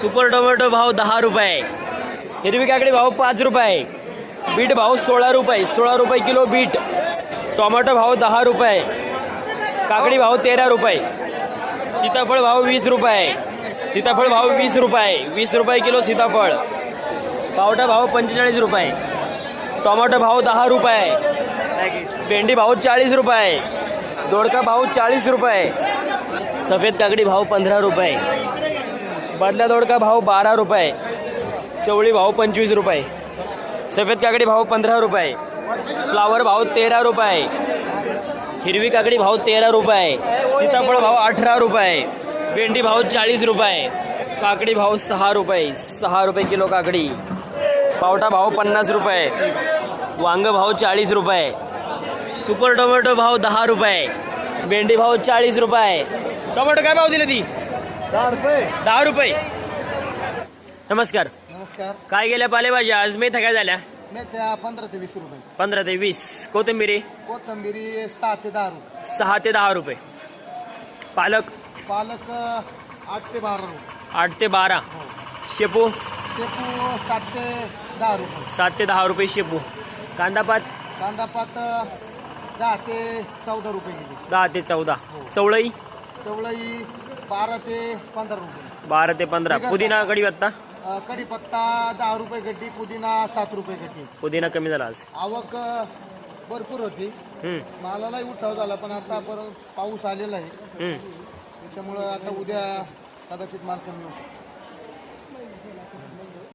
Super tomato भाव दहा रुपये. हिरवी काकडी भाव पाच रुपये. बीट भाव सोळा रुपये. सोळा रुपये किलो बीट. टोमॅटो भाव दहा रुपये. काकडी भाव तेरा रुपये. सीताफळ भाव वीस रुपये. सीताफळ भाव वीस रुपये. वीस रुपये किलो सीताफळ. पावटा भाव पंचेचाळीस रुपये. टोमॅटो भाव दहा रुपये. भेंडी भाव चाळीस रुपये. दोडका भाव चाळीस रुपये. सफेद काकडी भाव पंधरा रुपये. बदला दोडका भाव बारा रुपये. चवळी भाव पंचवीस रुपये. सफेद काकडी भाव पंधरा रुपये. फ्लावर भाव तेरा रुपये. हिरवी काकडी भाव तेरा रुपये. सीताफळ भाव अठरा रुपये. भेंडी भाव चाळीस रुपये. काकडी भाव सहा रुपये. सहा रुपये किलो काकडी. पावटा भाव पन्नास रुपये. वांग भाव चाळीस रुपये. सुपर टोमॅटो भाव दहा रुपये. भेंडी भाव चाळीस रुपये. टोमॅटो काय भाव दिले ती? दहा रुपये. दहा रुपये. नमस्कार. नमस्कार. काय गेल्या पालेभाज्या? आज मेथ्या काय झाल्या? मेथ्या पंधरा ते वीस रुपये. पंधरा ते वीस. कोथिंबिरी? कोथंबिरी सहा ते दहा रुपये. सहा ते दहा रुपये. पालक? पालक आठ ते बारा रुपये. आठ ते बारा. शेपू? शेपू सात ते दहा रुपये. सात ते दहा रुपये शेपू. कांदापात कांदापात अं, दहा ते चौदा रुपये किलो. दहा ते चौदा. चवळई? चवळई बारा ते पंधरा रुपये. बारा ते पंधरा. पुदिना कढीपत्ता अं, कढीपत्ता दहा रुपये गड्डी पुदिना सात रुपये गड्डी. पुदिना कमी झाला आज. आवक अं, भरपूर होती. हम्म, मालालाही उठाव झाला पण आता परत पाऊस आलेला आहे. हम्म. त्याच्यामुळं आता उद्या कदाचित माल कमी होऊ शकतो.